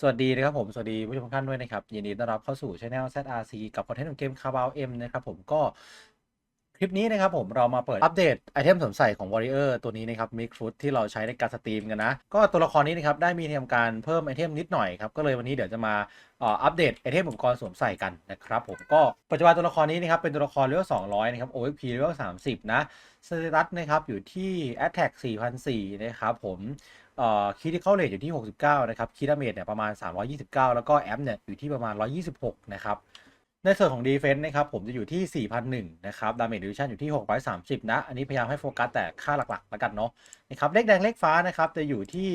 สวัสดีนะครับผมสวัสดีผู้ชมทุกท่านด้วยนะครับยินดีต้อนรับเข้าสู่ช anel ZRC กับคอนเทนต์ของเกม c a r b a o M นะครับผมก็ ลิปนี้นะครับผมเรามาเปิดอัปเดตไอเทมสวมใส่ของ Warrior ตัวนี้นะครับ Mix Foot ที่เราใช้ในการสตรีมกันนะ ก็ตัวละครนี้นะครับได้มีทำการเพิ่มไอเทมนิดหน่อยครับ ก็เลยวันนี้เดี๋ยวจะมาอัปเดตไอเทมอุปกรณ์สวมใส่กันนะครับผมก็ปัจจุบันตัวละครนี้นะครับเป็นตัวละครเลเวล200 นะครับ OXP เลเวล30 นะสเตตัสนะครับอยู่ที่ Attack 4,004นะครับผมเอ่อคิดที่เข้าเลทอยู่ที่ 69 นะครับคิดดาเมจเนี่ยประมาณ 329 แล้วก็แอมเนี่ยอยู่ที่ประมาณ 126 นะครับ ในส่วนของดีเฟนต์นะครับผมจะอยู่ที่ 4,001นะครับดาเมจดิวิชั่นอยู่ที่ 630 นะ อันนี้พยายามให้โฟกัสแต่ค่าหลักๆแล้วกันเนาะนะครับเลขแดงเลขฟ้านะครับจะอยู่ที่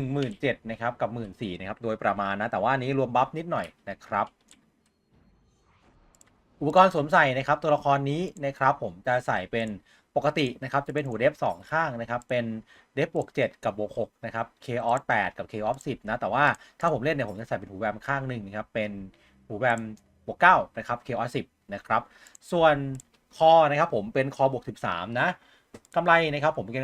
17,000นะครับกับ 14,000นะครับโดยประมาณนะ แต่ว่านนี้รวมบัฟนิดหน่อยนะครับอุปกรณ์สวมใส่นะครับตัวละครนี้นะครับผมจะใส่เป็นปกตินะครับจะเป็นหูเดฟ2ข้างนะครับเป็นเดฟบวก7กับบวก6นะครับเคออส8กับเคออส10 นะแต่ว่าถ้าผมเล่นเนี่ยผมจะใส่เป็นหูแวมข้างหนึ่งนะครับเป็นหูแวม บวก9นะครับเคออส10นะครับ ส่วนคอนะครับผมเป็นคอบวก13 นะกำไรนะครับผมเป็น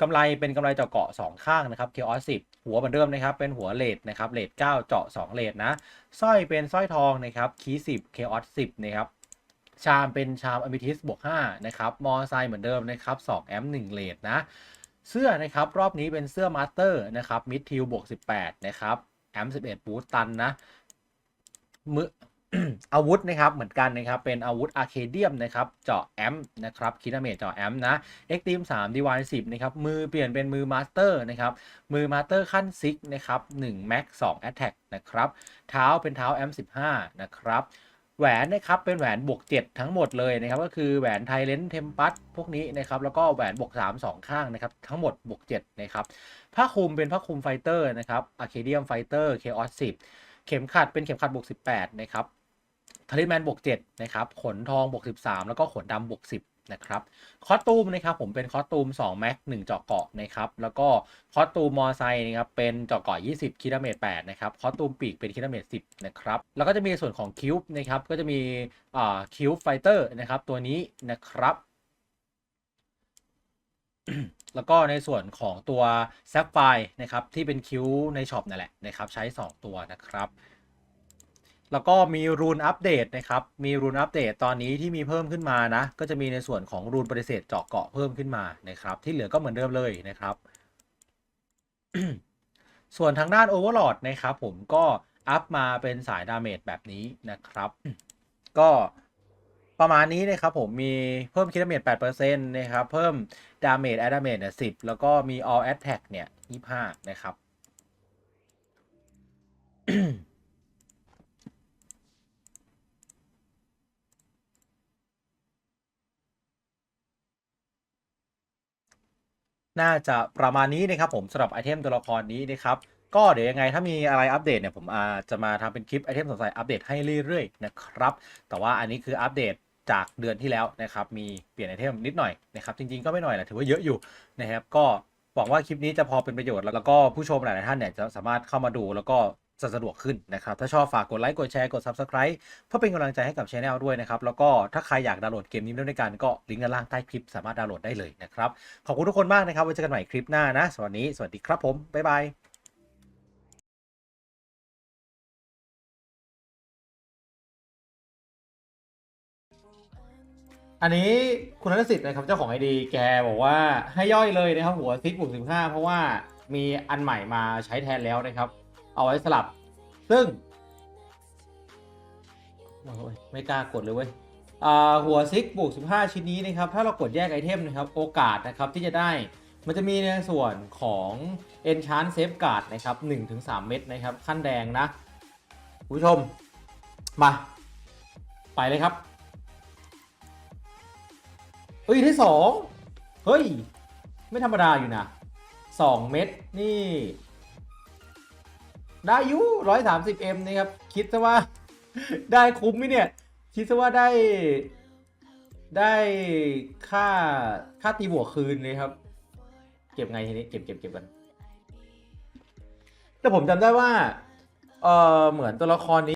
กำไรเป็นกำไรเจาะเกาะ 2 ข้างนะครับเคออส10หัวเหมือนเดิมนะครับ เป็นหัวเลดนะครับเลด9เจาะ 2 เลดนะสร้อยเป็นสร้อยทองนะครับคีสิบเคออสสิบนะครับชามเป็นชามอมิทิสบวก5นะครับ มอไซค์เหมือนเดิมนะครับ2แอมป์1เลทนะ เสื้อนะครับรอบนี้เป็นเสื้อมาสเตอร์นะครับมิดทิวบวก18นะครับแอมป์11บูสตันนะ มืออาวุธนะครับเหมือนกันนะครับเป็นอาวุธอาร์เคเดียมนะครับเจาะแอมนะครับคิดาเมจเจาะแอมนะเอ็กตีม3ดีวาย10นะครับมือเปลี่ยนเป็นมือมาสเตอร์นะครับมือมาสเตอร์ขั้นซิกนะครับ1แม็ก2แอตแทกนะครับเท้าเป็นเท้าแอมป์15นะครับแหวนนะครับเป็นแหวนบวก 7 ทั้งหมดเลยนะครับก็คือแหวนไทเลนเทมปัสพวกนี้นะครับแล้วก็แหวนบวก3 2 ข้างนะครับทั้งหมดบวก7นะครับผ้าคลุมเป็นผ้าคลุมไฟเตอร์นะครับอะเคเดียมไฟเตอร์เคออส10 เข็มขัดเป็นเข็มขัดบวก18 นะครับทาริแมนบวก7นะครับ ขนทองบวก13 แล้วก็ขนดำบวก10 นะครับ คอสตูมนะครับผมเป็นคอสตูม2แม็ก1เจาะเกาะนะครับ แล้วก็คอสตูมมอไซค์นะครับเป็นเจาะเกาะ20คิดาเมตร8นะครับ คอสตูมปีกเป็นคิดาเมตร10 นะครับ แล้วก็จะมีส่วนของคิวบ์นะครับ ก็จะมีอ่าคิวบ์ไฟเตอร์นะครับตัวนี้นะครับ แล้วก็ในส่วนของตัวแซฟไฟนะครับที่เป็นคิ้วในช็อปนั่นแหละนะครับใช้ 2 ตัวนะครับแล้วก็มีรูนอัปเดตนะครับ มีรูนอัปเดตตอนนี้ที่มีเพิ่มขึ้นมานะ ก็จะมีในส่วนของรูนปฏิเสธเจาะเกาะเพิ่มขึ้นมานะครับ ที่เหลือก็เหมือนเดิมเลยนะครับ ส่วนทางด้าน Overlord นะครับผมก็อัพมาเป็นสายดาเมจแบบนี้นะครับ ก็ ประมาณนี้นะครับผมมีเพิ่มคิดดาเมจ8%นะครับ เพิ่มดาเมจแอดดาเมจเนี่ย10แล้วก็มี all attack เนี่ย25นะครับ น่าจะประมาณนี้นะครับผมสำหรับไอเทมตัวละครนี้นะครับ ก็เดี๋ยวยังไงถ้ามีอะไรอัปเดตเนี่ยผมอาจจะมาทำเป็นคลิปไอเทมสงสัยอัปเดตให้เรื่อยๆนะครับ แต่ว่าอันนี้คืออัปเดต จากเดือนที่แล้วนะครับมีเปลี่ยนไอเทมนิดหน่อยนะครับจริงๆก็ไม่หน่อยแหละถือว่าเยอะอยู่นะครับก็หวังว่าคลิปนี้จะพอเป็นประโยชน์แล้วก็ผู้ชมหลายๆท่านเนี่ยจะสามารถเข้ามาดูแล้วก็จะสะดวกขึ้นนะครับ ถ้าชอบฝากกดไลค์กดแชร์กด Subscribe เพื่อเป็นกำลังใจให้กับช anel ด้วยนะครับ แล้วก็ถ้าใครอยากดาวน์โหลดเกมนี้ด้วยกันก็ลิงก์ด้านล่างใต้คลิปสามารถดาวน์โหลดได้เลยนะครับ ขอบคุณทุกคนมากนะครับไว้เจอกันใหม่คลิปหน้านะสวัสดีสวัสดีครับผม บ๊ายบาย อันนี้คุณนัทสิทธิ์นะครับเจ้าของไอดีแกบอกว่าให้ย่อยเลยนะครับ หัวซิกบวกสิบห้าเพราะว่ามีอันใหม่มาใช้แทนแล้วนะครับ เอาไว้สลับ ซึ่งไม่กล้ากดเลยเว้ยหัวซิกบวกสิบห้าชิ้นนี้นะครับ ถ้าเรากดแยกไอเทมนะครับ โอกาสนะครับที่จะได้มันจะมีในส่วนของ Enchant Safeguard นะครับ1-3 เม็ดนะครับ ขั้นแดงนะ คุณผู้ชม มา ไปเลยครับ เฮ้ยที่สองเฮ้ย ไม่ธรรมดาอยู่นะสองเม็ดนี่ ได้อยูร้อยสามสิบเอ็มนะครับ คิดซะว่า ได้คุ้มไหมเนี่ย คิดซะว่าได้ ได้ค่าค่าตีบวกคืนเลยครับ เก็บไงทีนี้ เก็บเก็บเก็บกัน แต่ผมจำได้ว่า เออเหมือนตัวละครนี้